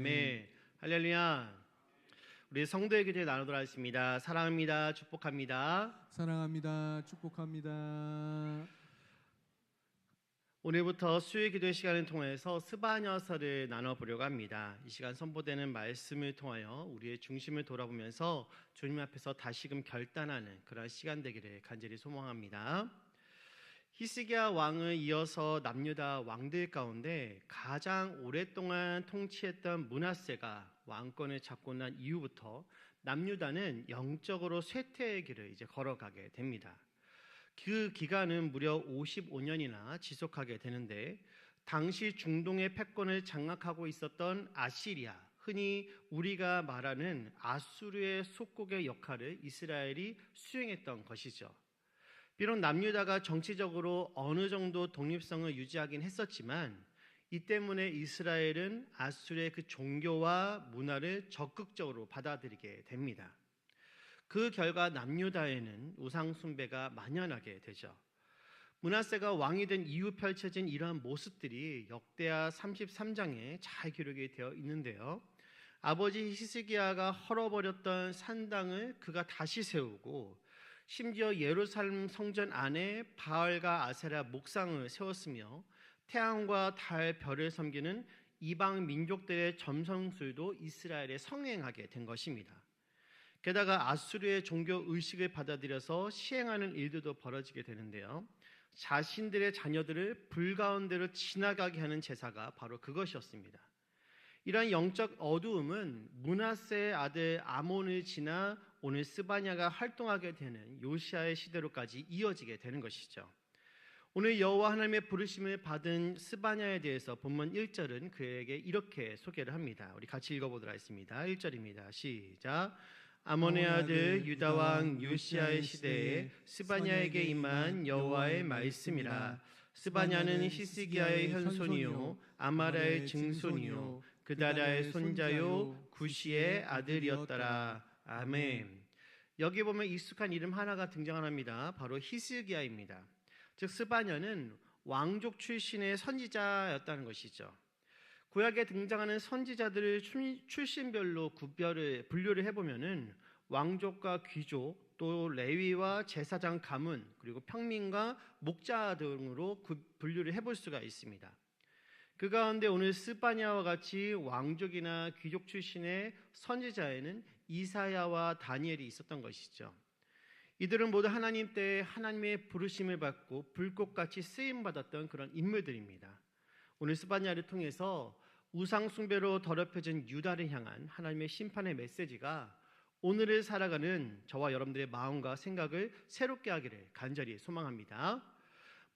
아멘. 할렐루야. 우리 성도의 기도에 나누도록 하겠습니다. 사랑합니다. 축복합니다. 사랑합니다. 축복합니다. 오늘부터 수요 기도의 시간을 통해서 스바녀서를 나눠보려고 합니다. 이 시간 선보되는 말씀을 통하여 우리의 중심을 돌아보면서 주님 앞에서 다시금 결단하는 그런 시간 되기를 간절히 소망합니다. 히스기야 왕을 이어서 남유다 왕들 가운데 가장 오랫동안 통치했던 문하세가 왕권을 잡고 난 이후부터 남유다는 영적으로 쇠퇴의 길을 이제 걸어가게 됩니다. 그 기간은 무려 55년이나 지속하게 되는데 당시 중동의 패권을 장악하고 있었던 아시리아, 흔히 우리가 말하는 아수르의 속국의 역할을 이스라엘이 수행했던 것이죠. 비록 남유다가 정치적으로 어느 정도 독립성을 유지하긴 했었지만 이 때문에 이스라엘은 아수르의 그 종교와 문화를 적극적으로 받아들이게 됩니다. 그 결과 남유다에는 우상 숭배가 만연하게 되죠. 문하세가 왕이 된 이후 펼쳐진 이러한 모습들이 역대하 33장에 잘 기록이 되어 있는데요. 아버지 히스기야가 헐어버렸던 산당을 그가 다시 세우고 심지어 예루살렘 성전 안에 바알과 아세라 목상을 세웠으며 태양과 달, 별을 섬기는 이방 민족들의 점성술도 이스라엘에 성행하게 된 것입니다. 게다가 아수르의 종교 의식을 받아들여서 시행하는 일들도 벌어지게 되는데요. 자신들의 자녀들을 불가운데로 지나가게 하는 제사가 바로 그것이었습니다. 이러한 영적 어두움은 문하세의 아들 아몬을 지나 오늘 스바냐가 활동하게 되는 요시아의 시대로까지 이어지게 되는 것이죠. 오늘 여호와 하나님의 부르심을 받은 스바냐에 대해서 본문 1절은 그에게 이렇게 소개를 합니다. 우리 같이 읽어보도록 하겠습니다. 1절입니다. 시작. 아몬의 아들 유다 왕 요시아의 시대에 스바냐에게 임한 여호와의 말씀이라. 스바냐는 히스기야의 현손이요 아마라의 증손이요 그다라의 손자요 구시의 아들이었더라. 아멘. 여기 보면 익숙한 이름 하나가 등장합니다. 바로 히스기야입니다. 즉 스바냐는 왕족 출신의 선지자였다는 것이죠. 구약에 등장하는 선지자들을 출신별로 구별을 분류를 해보면은 왕족과 귀족 또 레위와 제사장 가문 그리고 평민과 목자 등으로 분류를 해볼 수가 있습니다. 그 가운데 오늘 스바냐와 같이 왕족이나 귀족 출신의 선지자에는 이사야와 다니엘이 있었던 것이죠. 이들은 모두 하나님 때에 하나님의 부르심을 받고 불꽃같이 쓰임 받았던 그런 인물들입니다. 오늘 스바냐를 통해서 우상 숭배로 더럽혀진 유다를 향한 하나님의 심판의 메시지가 오늘을 살아가는 저와 여러분들의 마음과 생각을 새롭게 하기를 간절히 소망합니다.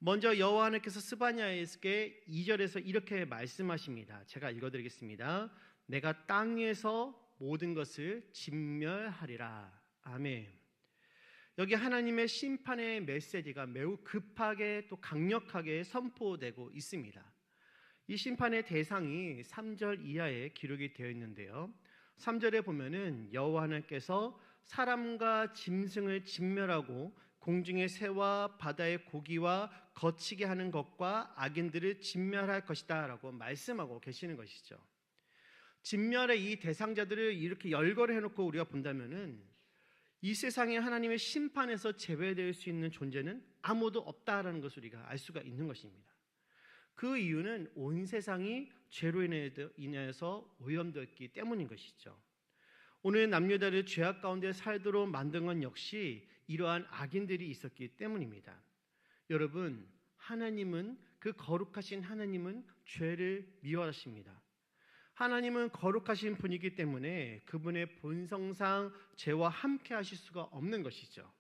먼저 여호와 하나님께서 스바냐에게 2절에서 이렇게 말씀하십니다. 제가 읽어드리겠습니다. 내가 땅에서 모든 것을 진멸하리라. 아멘. 여기 하나님의 심판의 메시지가 매우 급하게 또 강력하게 선포되고 있습니다. 이 심판의 대상이 3절 이하에 기록이 되어 있는데요. 3절에 보면은 여호와 하나님께서 사람과 짐승을 진멸하고 공중의 새와 바다의 고기와 거치게 하는 것과 악인들을 진멸할 것이다라고 말씀하고 계시는 것이죠. 진멸의 이 대상자들을 이렇게 열거를 해놓고 우리가 본다면은 이 세상에 하나님의 심판에서 제외될 수 있는 존재는 아무도 없다라는 것을 우리가 알 수가 있는 것입니다. 그 이유는 온 세상이 죄로 인해서 오염되었기 때문인 것이죠. 오늘 남유다를 죄악 가운데 살도록 만든 건 역시 이러한 악인들이 있었기 때문입니다. 여러분, 하나님은 그 거룩하신 하나님은 죄를 미워하십니다. 하나님은 거룩하신 분이기 때문에 그분의 본성상 죄와 함께 하실 수가 없는 것이죠.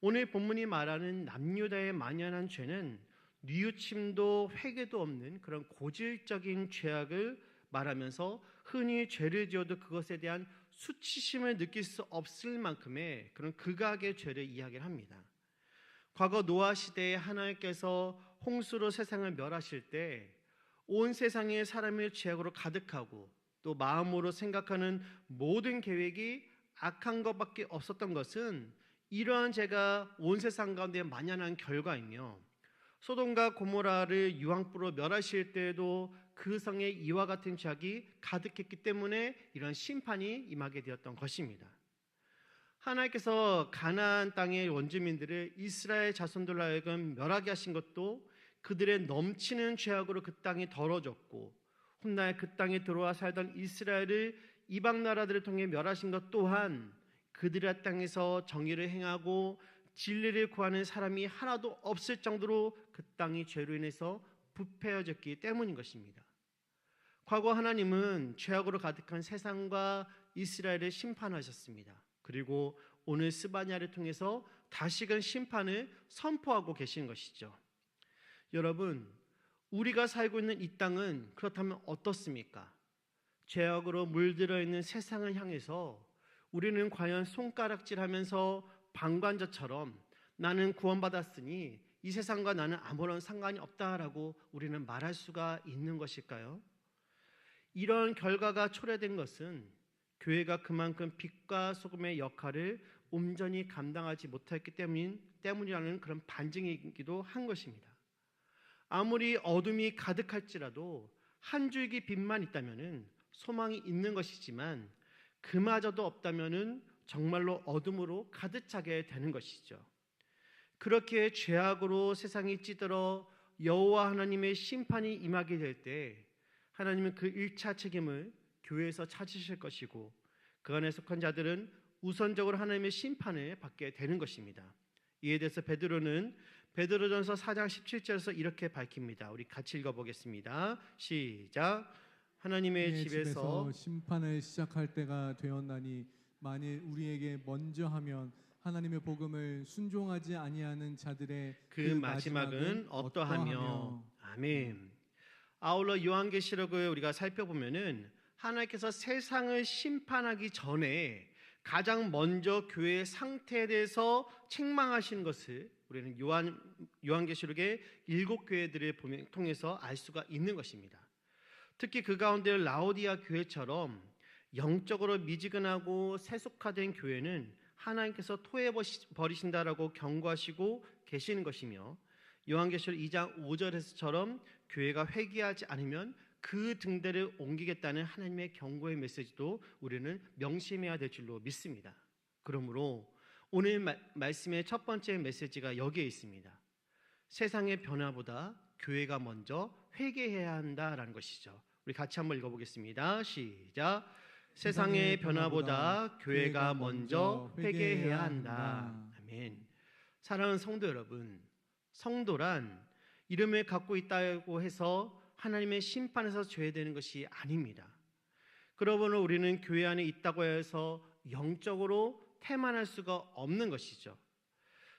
오늘 본문이 말하는 남유다의 만연한 죄는 뉘우침도 회개도 없는 그런 고질적인 죄악을 말하면서 흔히 죄를 지어도 그것에 대한 수치심을 느낄 수 없을 만큼의 그런 극악의 죄를 이야기를 합니다. 과거 노아 시대에 하나님께서 홍수로 세상을 멸하실 때 온 세상의 사람의 죄악으로 가득하고 또 마음으로 생각하는 모든 계획이 악한 것밖에 없었던 것은 이러한 죄가 온 세상 가운데 만연한 결과이며 소돔과 고모라를 유황불로 멸하실 때에도 그 성에 이와 같은 죄악이 가득했기 때문에 이런 심판이 임하게 되었던 것입니다. 하나님께서 가나안 땅의 원주민들을 이스라엘 자손들로 하여금 멸하게 하신 것도 그들의 넘치는 죄악으로 그 땅이 더러졌고 훗날 그 땅에 들어와 살던 이스라엘을 이방 나라들을 통해 멸하신 것 또한 그들의 땅에서 정의를 행하고 진리를 구하는 사람이 하나도 없을 정도로 그 땅이 죄로 인해서 부패해졌기 때문인 것입니다. 과거 하나님은 죄악으로 가득한 세상과 이스라엘을 심판하셨습니다. 그리고 오늘 스바냐를 통해서 다시금 심판을 선포하고 계신 것이죠. 여러분, 우리가 살고 있는 이 땅은 그렇다면 어떻습니까? 죄악으로 물들어 있는 세상을 향해서 우리는 과연 손가락질하면서 방관자처럼 나는 구원받았으니 이 세상과 나는 아무런 상관이 없다라고 우리는 말할 수가 있는 것일까요? 이런 결과가 초래된 것은 교회가 그만큼 빛과 소금의 역할을 온전히 감당하지 못했기 때문, 때문이라는 그런 반증이기도 한 것입니다. 아무리 어둠이 가득할지라도 한 줄기 빛만 있다면은 소망이 있는 것이지만 그마저도 없다면은 정말로 어둠으로 가득 차게 되는 것이죠. 그렇게 죄악으로 세상이 찌들어 여호와 하나님의 심판이 임하게 될 때 하나님은 그 1차 책임을 교회에서 찾으실 것이고 그 안에 속한 자들은 우선적으로 하나님의 심판을 받게 되는 것입니다. 이에 대해서 베드로는 베드로전서 4장 17절에서 이렇게 밝힙니다. 우리 같이 읽어 보겠습니다. 시작. 하나님의 내 집에서 심판을 시작할 때가 되었나니 만일 우리에게 먼저 하면 하나님의 복음을 순종하지 아니하는 자들의 그 마지막은 어떠하며 아멘. 아울러 요한계시록을 우리가 살펴보면은 하나님께서 세상을 심판하기 전에 가장 먼저 교회의 상태에 대해서 책망하시는 것을 우리는 요한 요한계시록의 일곱 교회들을 통해서 알 수가 있는 것입니다. 특히 그 가운데 라오디아 교회처럼 영적으로 미지근하고 세속화된 교회는 하나님께서 토해 버리신다라고 경고하시고 계시는 것이며 요한계시록 2장 5절에서처럼 교회가 회개하지 않으면 그 등대를 옮기겠다는 하나님의 경고의 메시지도 우리는 명심해야 될 줄로 믿습니다. 그러므로 오늘 마, 말씀의 첫 번째 메시지가 여기에 있습니다. 세상의 변화보다 교회가 먼저 회개해야 한다라는 것이죠. 우리 같이 한번 읽어보겠습니다. 시작. 세상의 변화보다 교회가 먼저 회개해야 한다. 아멘. 사랑하는 성도 여러분, 성도란 이름을 갖고 있다고 해서 하나님의 심판에서 죄되는 것이 아닙니다. 그러므로 우리는 교회 안에 있다고 해서 영적으로 태만할 수가 없는 것이죠.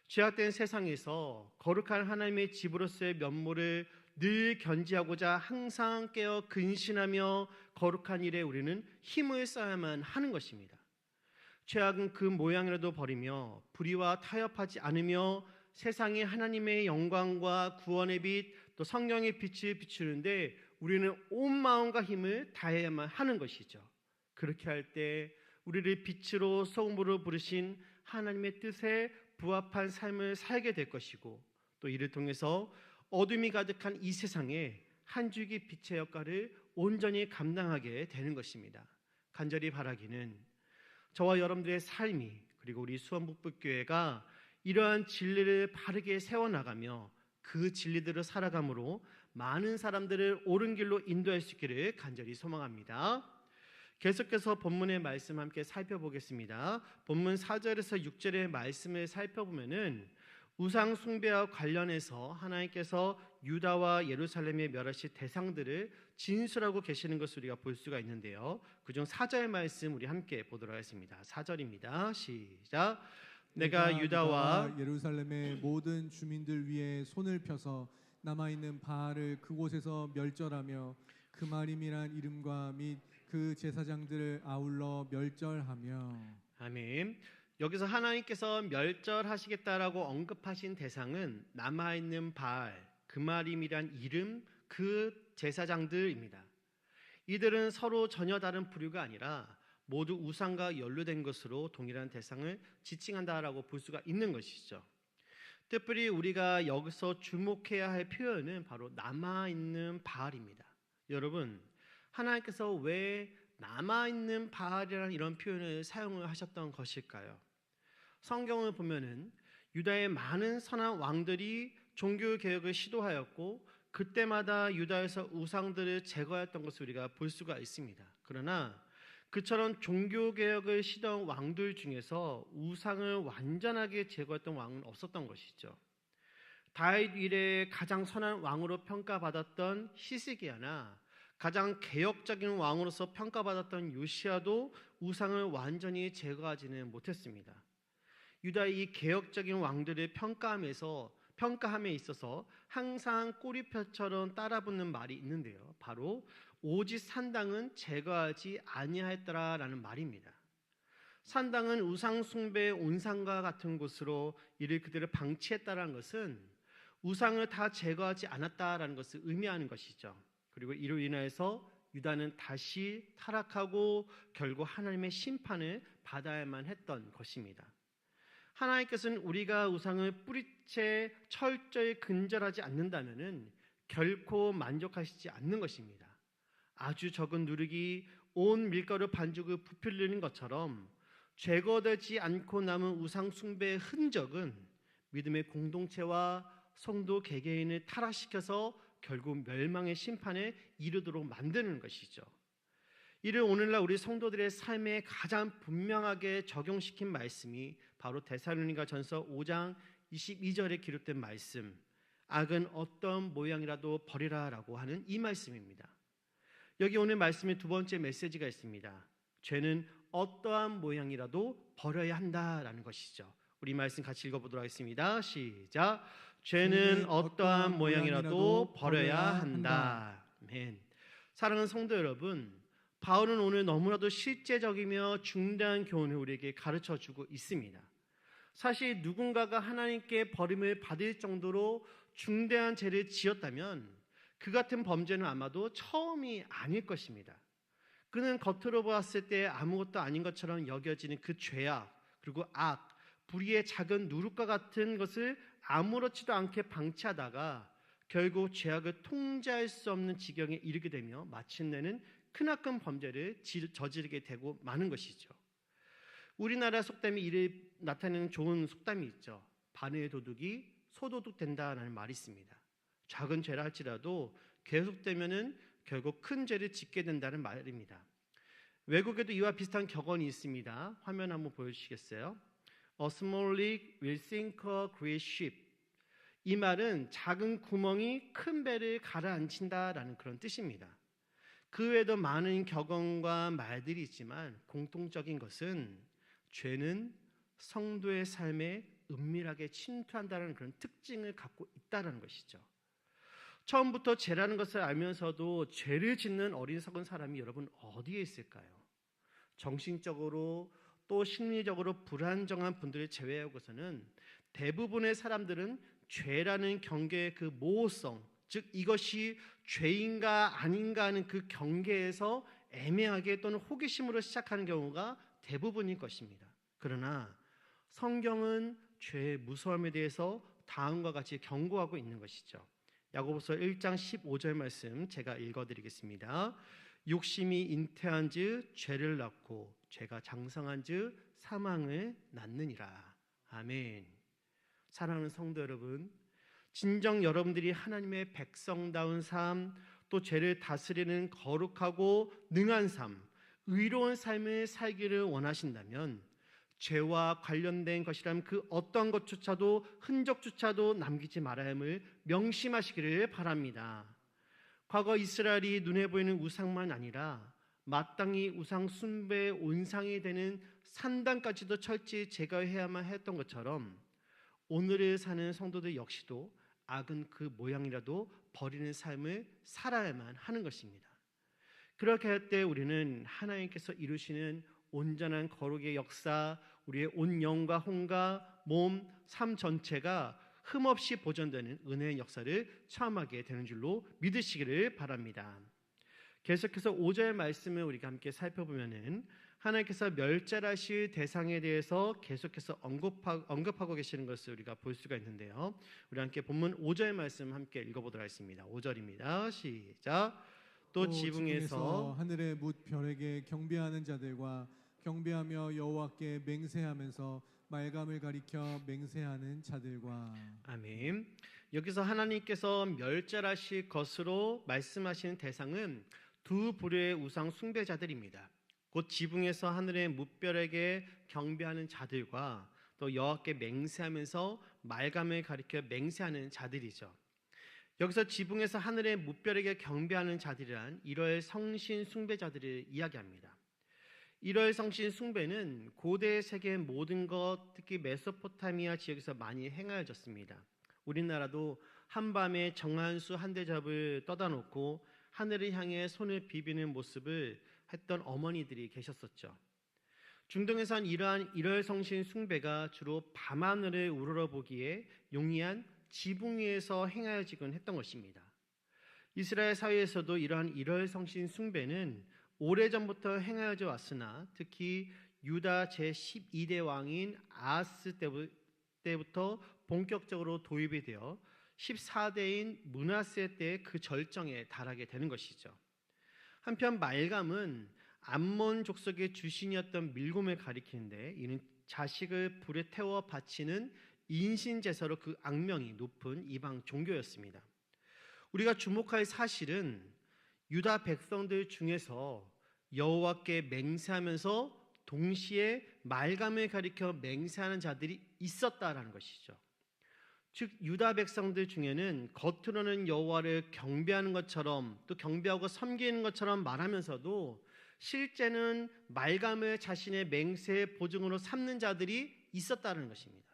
죄악된 세상에서 거룩한 하나님의 집으로서의 면모를 늘 견지하고자 항상 깨어 근신하며 거룩한 일에 우리는 힘을 써야만 하는 것입니다. 죄악은 그 모양이라도 버리며 불의와 타협하지 않으며 세상에 하나님의 영광과 구원의 빛, 또 성령의 빛을 비추는데 우리는 온 마음과 힘을 다해야만 하는 것이죠. 그렇게 할 때 우리를 빛으로 소금으로 부르신 하나님의 뜻에 부합한 삶을 살게 될 것이고 또 이를 통해서 어둠이 가득한 이 세상에 한 줄기 빛의 역할을 온전히 감당하게 되는 것입니다. 간절히 바라기는 저와 여러분들의 삶이 그리고 우리 수원북북교회가 이러한 진리를 바르게 세워나가며 그 진리들을 살아감으로 많은 사람들을 옳은 길로 인도할 수 있기를 간절히 소망합니다. 계속해서 본문의 말씀 함께 살펴보겠습니다. 본문 4절에서 6절의 말씀을 살펴보면은 우상 숭배와 관련해서 하나님께서 유다와 예루살렘의 멸하실 대상들을 진술하고 계시는 것을 우리가 볼 수가 있는데요. 그중 4절 말씀 우리 함께 보도록 하겠습니다. 4절입니다. 시작. 내가 유다와 예루살렘의 모든 주민들 위에 손을 펴서 남아 있는 바알을 그곳에서 멸절하며 그 마림이란 이름과 및 그 제사장들을 아울러 멸절하며 아멘. 여기서 하나님께서 멸절하시겠다라고 언급하신 대상은 남아 있는 바알, 그마림이란 이름, 그 제사장들입니다. 이들은 서로 전혀 다른 부류가 아니라 모두 우상과 연루된 것으로 동일한 대상을 지칭한다라고 볼 수가 있는 것이죠. 특별히 우리가 여기서 주목해야 할 표현은 바로 남아 있는 바알입니다. 여러분, 하나님께서 왜 남아 있는 바알이라는 이런 표현을 사용을 하셨던 것일까요? 성경을 보면은 유다의 많은 선한 왕들이 종교 개혁을 시도하였고 그때마다 유다에서 우상들을 제거했던 것을 우리가 볼 수가 있습니다. 그러나 그처럼 종교 개혁을 시도한 왕들 중에서 우상을 완전하게 제거했던 왕은 없었던 것이죠. 다윗 이래의 가장 선한 왕으로 평가받았던 히스기야나 가장 개혁적인 왕으로서 평가받았던 요시아도 우상을 완전히 제거하지는 못했습니다. 유다의 이 개혁적인 왕들을 평가함에서 평가함에 있어서 항상 꼬리표처럼 따라붙는 말이 있는데요. 바로 오직 산당은 제거하지 아니하였더라라는 말입니다. 산당은 우상 숭배의 온상과 같은 곳으로 이를 그대로 방치했다라는 것은 우상을 다 제거하지 않았다라는 것을 의미하는 것이죠. 그리고 이로 인하여서 유다는 다시 타락하고 결국 하나님의 심판을 받아야만 했던 것입니다. 하나님께서는 우리가 우상을 뿌리채 철저히 근절하지 않는다면은 결코 만족하시지 않는 것입니다. 아주 적은 누룩이 온 밀가루 반죽을 부풀리는 것처럼 제거되지 않고 남은 우상 숭배의 흔적은 믿음의 공동체와 성도 개개인을 타락시켜서 결국 멸망의 심판에 이르도록 만드는 것이죠. 이를 오늘날 우리 성도들의 삶에 가장 분명하게 적용시킨 말씀이 바로 데살로니가 전서 5장 22절에 기록된 말씀 악은 어떤 모양이라도 버리라라고 하는 이 말씀입니다. 여기 오늘 말씀의 두 번째 메시지가 있습니다. 죄는 어떠한 모양이라도 버려야 한다라는 것이죠. 우리 말씀 같이 읽어보도록 하겠습니다. 시작. 죄는 어떠한 모양이라도 버려야 한다. 아멘. 사랑하는 성도 여러분, 바울은 오늘 너무나도 실제적이며 중대한 교훈을 우리에게 가르쳐 주고 있습니다. 사실 누군가가 하나님께 버림을 받을 정도로 중대한 죄를 지었다면 그 같은 범죄는 아마도 처음이 아닐 것입니다. 그는 겉으로 보았을 때 아무것도 아닌 것처럼 여겨지는 그 죄악, 그리고 악, 불의의 작은 누룩과 같은 것을 아무렇지도 않게 방치하다가 결국 죄악을 통제할 수 없는 지경에 이르게 되며 마침내는 크나큰 범죄를 저지르게 되고 마는 것이죠. 우리나라 속담이 이를 나타내는 좋은 속담이 있죠. 바늘 도둑이 소도둑 된다라는 말이 있습니다. 작은 죄라 할지라도 계속되면은 결국 큰 죄를 짓게 된다는 말입니다. 외국에도 이와 비슷한 격언이 있습니다. 화면 한번 보여주시겠어요? A small leak will sink a great ship. 이 말은 작은 구멍이 큰 배를 가라앉힌다라는 그런 뜻입니다. 그 외에도 많은 격언과 말들이 있지만 공통적인 것은 죄는 성도의 삶에 은밀하게 침투한다는 그런 특징을 갖고 있다는 것이죠. 처음부터 죄라는 것을 알면서도 죄를 짓는 어린 석은 사람이 여러분 어디에 있을까요? 정신적으로 또 심리적으로 불안정한 분들을 제외하고서는 대부분의 사람들은 죄라는 경계의 그 모호성, 즉 이것이 죄인가 아닌가 하는 그 경계에서 애매하게 또는 호기심으로 시작하는 경우가 대부분일 것입니다. 그러나 성경은 죄의 무서움에 대해서 다음과 같이 경고하고 있는 것이죠. 야고보서 1장 15절 말씀 제가 읽어 드리겠습니다. 욕심이 잉태한즉 죄를 낳고 죄가 장성한즉 사망을 낳느니라. 아멘. 사랑하는 성도 여러분, 진정 여러분들이 하나님의 백성다운 삶, 또 죄를 다스리는 거룩하고 능한 삶, 의로운 삶을 살기를 원하신다면 죄와 관련된 것이라면 그 어떤 것조차도 흔적조차도 남기지 말아야 함을 명심하시기를 바랍니다. 과거 이스라엘이 눈에 보이는 우상만 아니라 마땅히 우상 숭배의 온상이 되는 산당까지도 철저히 제거해야만 했던 것처럼 오늘을 사는 성도들 역시도 악은 그 모양이라도 버리는 삶을 살아야만 하는 것입니다. 그렇게 할 때 우리는 하나님께서 이루시는 온전한 거룩의 역사, 우리의 온 영과 혼과 몸, 삶 전체가 흠없이 보존되는 은혜의 역사를 체험하게 되는 줄로 믿으시기를 바랍니다. 계속해서 5절 말씀을 우리가 함께 살펴보면은 하나님께서 멸절하실 대상에 대해서 계속해서 언급하, 언급하고 계시는 것을 우리가 볼 수가 있는데요. 우리 함께 본문 5절 말씀 함께 읽어보도록 하겠습니다. 5절입니다. 시작. 또 지붕에서 하늘의 뭇 별에게 경배하는 자들과 경배하며 여호와께 맹세하면서 말감을 가리켜 맹세하는 자들과 아멘. 여기서 하나님께서 멸절하실 것으로 말씀하시는 대상은 두 부류의 우상 숭배자들입니다. 곧 지붕에서 하늘의 뭇별에게 경배하는 자들과 또 여호와께 맹세하면서 말감을 가리켜 맹세하는 자들이죠. 여기서 지붕에서 하늘의 뭇별에게 경배하는 자들이란 이러한 성신 숭배자들을 이야기합니다. 이러한 성신 숭배는 고대 세계의 모든 것, 특히 메소포타미아 지역에서 많이 행하여졌습니다. 우리나라도 한밤에 정한수 한 대접을 떠다 놓고 하늘을 향해 손을 비비는 모습을 했던 어머니들이 계셨었죠. 중동에선 이러한 일월 성신 숭배가 주로 밤하늘을 우러러 보기에 용이한 지붕 위에서 행하여지곤 했던 것입니다. 이스라엘 사회에서도 이러한 일월 성신 숭배는 오래전부터 행하여져 왔으나 특히 유다 제12대 왕인 아하스 때부터 본격적으로 도입이 되어 14대인 문하세 때그 절정에 달하게 되는 것이죠. 한편 말감은 암몬 족속의 주신이었던 밀곰을 가리키는데 이는 자식을 불에 태워 바치는 인신 제사로 그 악명이 높은 이방 종교였습니다. 우리가 주목할 사실은 유다 백성들 중에서 여호와께 맹세하면서 동시에 말감을 가리켜 맹세하는 자들이 있었다라는 것이죠. 즉 유다 백성들 중에는 겉으로는 여호와를 경배하는 것처럼 또 경배하고 섬기는 것처럼 말하면서도 실제는 말감을 자신의 맹세의 보증으로 삼는 자들이 있었다는 것입니다.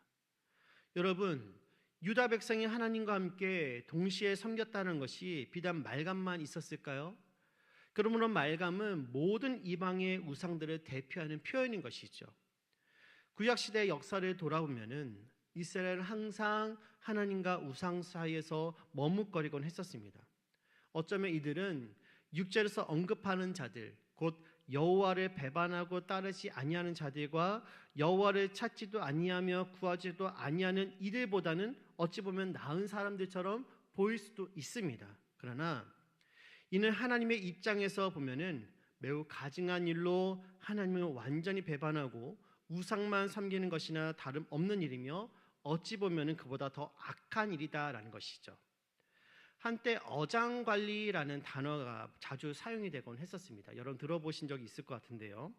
여러분, 유다 백성이 하나님과 함께 동시에 섬겼다는 것이 비단 말감만 있었을까요? 그러므로 말감은 모든 이방의 우상들을 대표하는 표현인 것이죠. 구약 시대 역사를 돌아보면은 이스라엘은 항상 하나님과 우상 사이에서 머뭇거리곤 했었습니다. 어쩌면 이들은 육절에서 언급하는 자들, 곧 여호와를 배반하고 따르지 아니하는 자들과 여호와를 찾지도 아니하며 구하지도 아니하는 이들보다는 어찌 보면 나은 사람들처럼 보일 수도 있습니다. 그러나 이는 하나님의 입장에서 보면은 매우 가증한 일로 하나님을 완전히 배반하고 우상만 섬기는 것이나 다름 없는 일이며 어찌 보면은 그보다 더 악한 일이다라는 것이죠. 한때 어장 관리라는 단어가 자주 사용이 되곤 했었습니다. 여러분 들어보신 적이 있을 것 같은데요.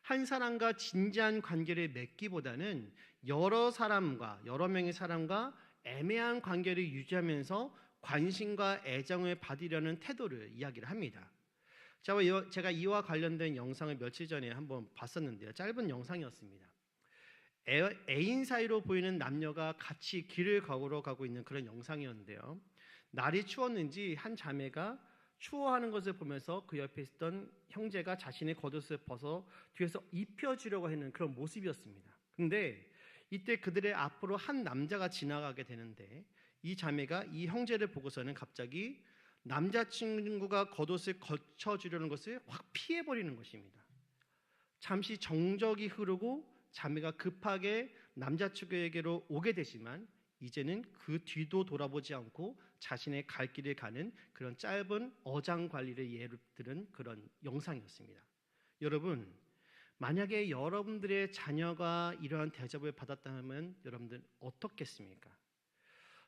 한 사람과 진지한 관계를 맺기보다는 여러 사람과 여러 명의 사람과 애매한 관계를 유지하면서 관심과 애정을 받으려는 태도를 이야기를 합니다. 제가 이와 관련된 영상을 며칠 전에 한번 봤었는데요. 짧은 영상이었습니다. 애인 사이로 보이는 남녀가 같이 길을 걸어 가고 있는 그런 영상이었는데요. 날이 추웠는지 한 자매가 추워하는 것을 보면서 그 옆에 있던 형제가 자신의 겉옷을 벗어 뒤에서 입혀주려고 하는 그런 모습이었습니다. 근데 이때 그들의 앞으로 한 남자가 지나가게 되는데 이 자매가 이 형제를 보고서는 갑자기 남자친구가 겉옷을 거쳐주려는 것을 확 피해버리는 것입니다. 잠시 정적이 흐르고 자매가 급하게 남자친구에게로 오게 되지만 이제는 그 뒤도 돌아보지 않고 자신의 갈 길을 가는 그런 짧은 어장 관리를 예로 들은 그런 영상이었습니다. 여러분, 만약에 여러분들의 자녀가 이러한 대접을 받았다면 여러분들 어떻겠습니까?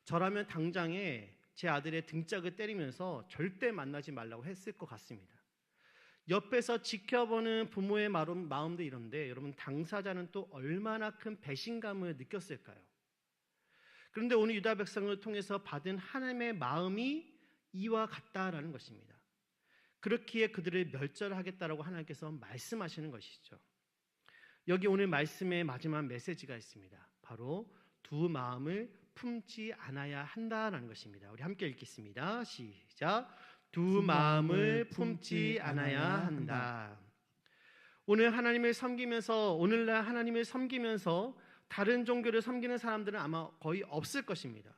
저라면 당장에 제 아들의 등짝을 때리면서 절대 만나지 말라고 했을 것 같습니다. 옆에서 지켜보는 부모의 마음도 이런데 여러분 당사자는 또 얼마나 큰 배신감을 느꼈을까요? 그런데 오늘 유다 백성을 통해서 받은 하나님의 마음이 이와 같다라는 것입니다. 그렇기에 그들을 멸절하겠다라고 하나님께서 말씀하시는 것이죠. 여기 오늘 말씀의 마지막 메시지가 있습니다. 바로 두 마음을 품지 않아야 한다라는 것입니다. 우리 함께 읽겠습니다. 시작. 두 마음을 품지 않아야 한다. 오늘 하나님을 섬기면서 오늘날 하나님을 섬기면서 다른 종교를 섬기는 사람들은 아마 거의 없을 것입니다.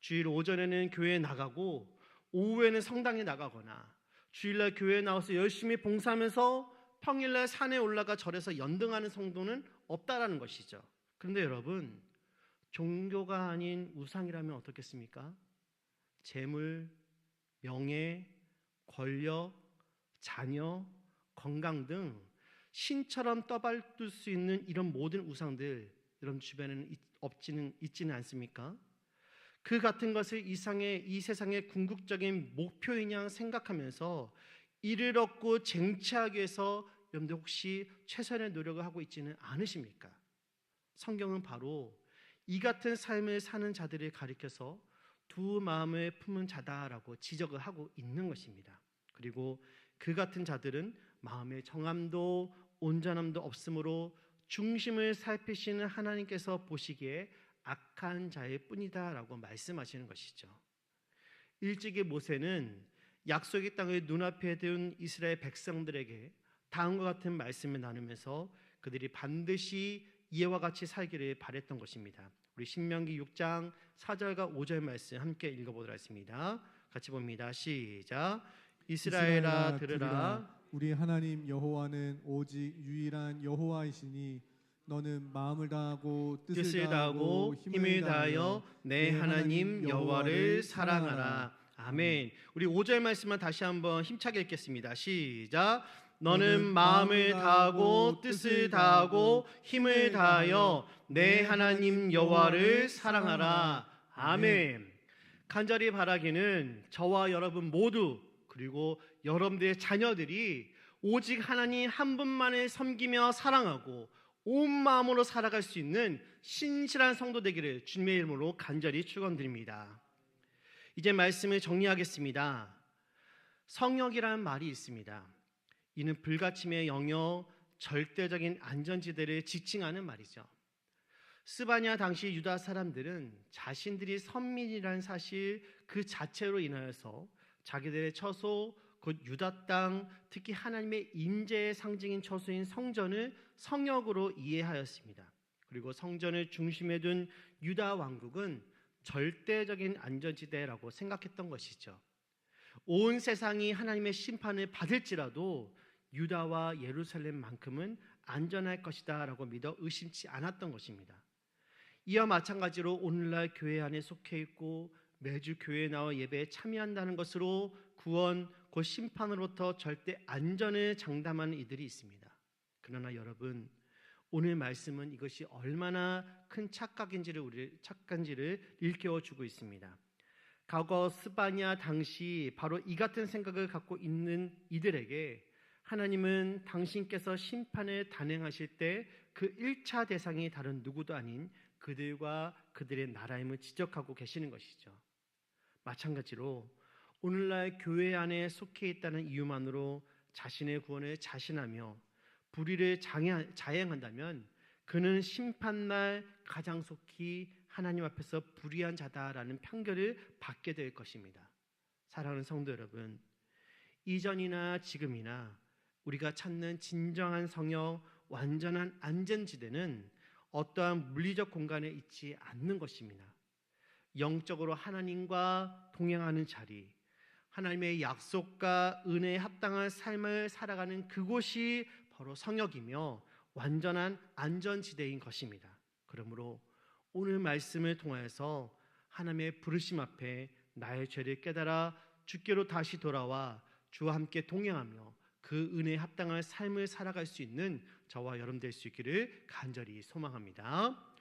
주일 오전에는 교회에 나가고 오후에는 성당에 나가거나 주일날 교회에 나와서 열심히 봉사하면서 평일날 산에 올라가 절에서 연등하는 성도는 없다라는 것이죠. 그런데 여러분 종교가 아닌 우상이라면 어떻겠습니까? 재물, 명예, 권력, 자녀, 건강 등 신처럼 떠발릴 수 있는 이런 모든 우상들 여러분 주변에는 있- 없지는 있지는 않습니까? 그 같은 것을 이상의 이 세상의 궁극적인 목표인 양 생각하면서 이를 얻고 쟁취하기 위해서 여러분들 혹시 최선의 노력을 하고 있지는 않으십니까? 성경은 바로 이 같은 삶을 사는 자들을 가리켜서 두 마음을 품은 자다라고 지적을 하고 있는 것입니다. 그리고 그 같은 자들은 마음의 정함도 온전함도 없으므로 중심을 살피시는 하나님께서 보시기에 악한 자일 뿐이다라고 말씀하시는 것이죠. 일찍이 모세는 약속의 땅을 눈앞에 둔 이스라엘 백성들에게 다음과 같은 말씀을 나누면서 그들이 반드시 이와 같이 살기를 바랬던 것입니다. 우리 신명기 6장 4절과 5절 말씀 함께 읽어보도록 하겠습니다. 같이 봅니다. 시작. 이스라엘아 들으라. 우리 하나님 여호와는 오직 유일한 여호와이시니 너는 마음을 다하고 뜻을, 뜻을 다하고 힘을 다하여 내 하나님 여호와를 사랑하라. 아멘. 우리 5절 말씀만 다시 한번 힘차게 읽겠습니다. 시작. 너는 마음을 다하고 뜻을 다하고 힘을 다하여 내 하나님 여호와를 사랑하라. 아멘. 간절히 바라기는 저와 여러분 모두 그리고 여러분들의 자녀들이 오직 하나님 한 분만을 섬기며 사랑하고 온 마음으로 살아갈 수 있는 신실한 성도 되기를 주님의 이름으로 간절히 축원드립니다. 이제 말씀을 정리하겠습니다. 성역이라는 말이 있습니다. 이는 불가침의 영역, 절대적인 안전지대를 지칭하는 말이죠. 스바냐 당시 유다 사람들은 자신들이 선민이라는 사실 그 자체로 인하여서 자기들의 처소 곧 유다 땅 특히 하나님의 임재의 상징인 처소인 성전을 성역으로 이해하였습니다. 그리고 성전을 중심에 둔 유다 왕국은 절대적인 안전지대라고 생각했던 것이죠. 온 세상이 하나님의 심판을 받을지라도 유다와 예루살렘만큼은 안전할 것이다라고 믿어 의심치 않았던 것입니다. 이와 마찬가지로 오늘날 교회 안에 속해 있고 매주 교회에 나와 예배에 참여한다는 것으로 구원 곧 심판으로부터 절대 안전을 장담하는 이들이 있습니다. 그러나 여러분 오늘 말씀은 이것이 얼마나 큰 착각인지를 우리 착각인지를 일깨워 주고 있습니다. 과거 스바냐 당시 바로 이 같은 생각을 갖고 있는 이들에게 하나님은 당신께서 심판을 단행하실 때 그 1차 대상이 다른 누구도 아닌 그들과 그들의 나라임을 지적하고 계시는 것이죠. 마찬가지로 오늘날 교회 안에 속해 있다는 이유만으로 자신의 구원을 자신하며 불의를 자행한다면 그는 심판날 가장 속히 하나님 앞에서 불의한 자다라는 판결을 받게 될 것입니다. 사랑하는 성도 여러분, 이전이나 지금이나 우리가 찾는 진정한 성역, 완전한 안전지대는 어떠한 물리적 공간에 있지 않는 것입니다. 영적으로 하나님과 동행하는 자리, 하나님의 약속과 은혜에 합당한 삶을 살아가는 그곳이 바로 성역이며 완전한 안전지대인 것입니다. 그러므로 오늘 말씀을 통하여서 하나님의 부르심 앞에 나의 죄를 깨달아 주께로 다시 돌아와 주와 함께 동행하며 그 은혜에 합당한 삶을 살아갈 수 있는 저와 여러분 될 수 있기를 간절히 소망합니다.